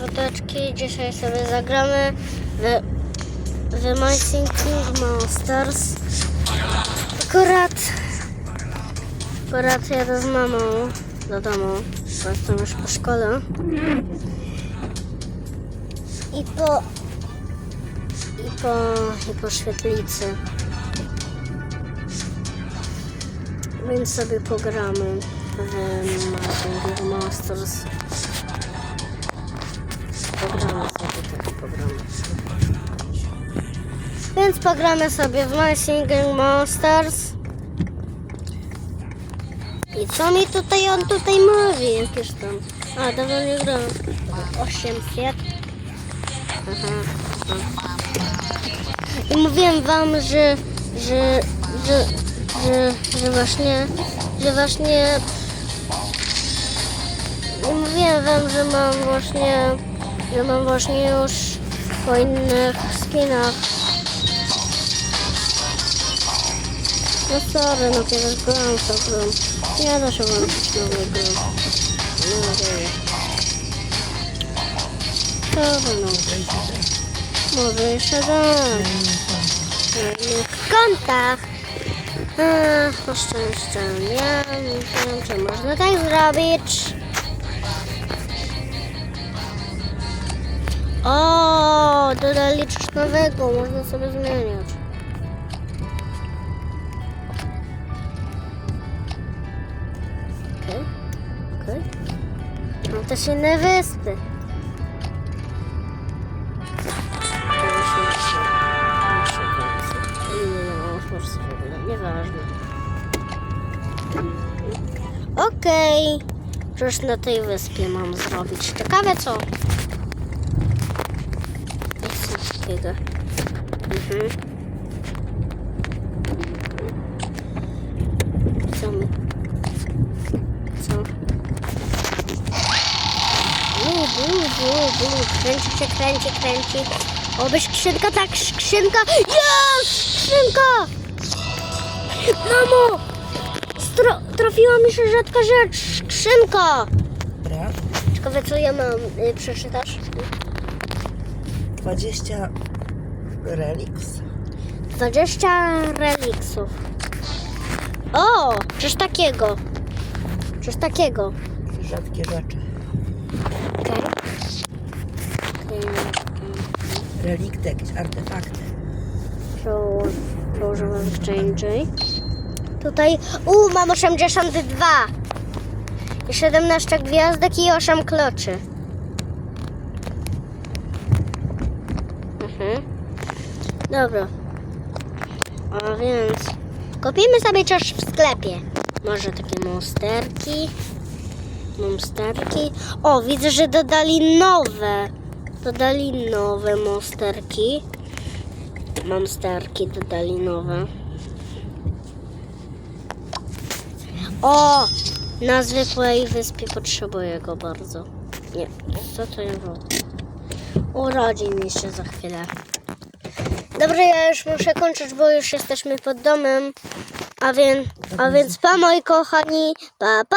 mordeczki. Dzisiaj sobie zagramy w, w My Thinking Monsters. Akurat, akurat jadę z mamą do domu, bo jestem już po szkole. I po, i po, i po świetlicy. Więc sobie pogramy w My Thinking Monsters. Więc pogramy sobie w My Singing Monsters. I co mi tutaj on tutaj mówi? Jakieś tam. A, dawno nie grałem. 800. Aha. aha. I mówiłem wam, że, że, że, że, że właśnie, że właśnie i mówiłem wam, że mam właśnie, że mam właśnie już po innych skinach. No sorry, no kiedyś byłam sobie. Nie da się włączyć nowej gry. Nie nadzieję. Sorry, no. Może jeszcze dam. Na innych kontach. Ach, po szczęście nie, nie wiem, czy można tak zrobić. O, dodali coś nowego, można sobie zmieniać. Też inne wyspy. Nieważne. Okej. Coś na tej wyspie mam zrobić. Ciekawe co? Nic takiego. Mhm. Co my? Co? Bu, bu, bu, bu. Kręci się, kręci, kręci. Oby skrzynka, tak, skrzynka. Jest! Skrzynka! Mamo! Stro, trafiła mi się rzadka rzecz. Skrzynka! Dobra. Ciekawe co ja mam. Y, przeczytasz? 20 reliks. 20 reliksów. O! Coś takiego. Coś takiego. Rzadkie rzeczy. Relikty, jakieś artefakty. Przeło- Przełożyłam jeszcze indziej. Tutaj, u, mam 82. I 17 gwiazdek i 8 kloczy. Mhm. Dobra. A więc kupimy sobie coś w sklepie. Może takie monsterki. Monsterki. O, widzę, że dodali nowe. Dodali nowe monsterki. Monsterki dodali nowe. O! Na zwykłej wyspie potrzebuję go bardzo. Nie, co to jest? Urodzin jeszcze za chwilę. Dobra, ja już muszę kończyć, bo już jesteśmy pod domem. A więc, a więc pa moi kochani, pa pa!